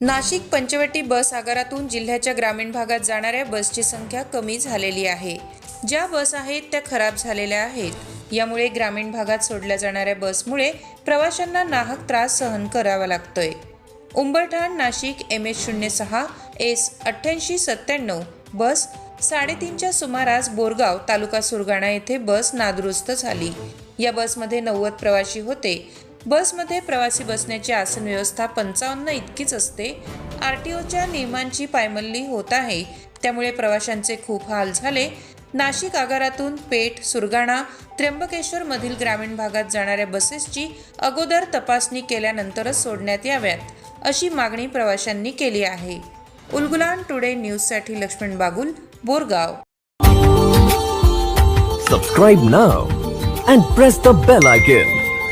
नाशिक पंचवटी बस आगारातून जिल्ह्याच्या ग्रामीण भागात जाणाऱ्या बसची संख्या कमी झालेली आहे. ज्या बस आहेत त्या खराब झालेल्या आहेत. यामुळे ग्रामीण भागात सोडल्या जाणाऱ्या बसमुळे प्रवाशांना नाहक त्रास सहन करावा लागतोय. उंबरठाण नाशिक एम एच शून्य सहा एस अठ्ठ्याऐंशी सत्त्याण्णव बस साडेतीनच्या सुमारास बोरगाव तालुका सुरगाणा येथे बस नादुरुस्त झाली. या बसमध्ये नव्वद प्रवासी होते. बसमध्ये प्रवासी बसण्याची आसन व्यवस्था पंचावन्न इतकीच असते. आर टी ओच्या नियमांची पायमल्ली होत आहे. त्यामुळे प्रवाशांचे खूप हाल झाले. नाशिक आगारातून पेठ सुरगाणा त्र्यंबकेश्वर मधील ग्रामीण भागात जाणाऱ्या बसेसची अगोदर तपासणी केल्यानंतरच सोडण्यात याव्यात अशी मागणी प्रवाशांनी केली आहे. उलगुलान टुडे न्यूजसाठी Laxman Bagul Borgaon. Subscribe now and press the bell icon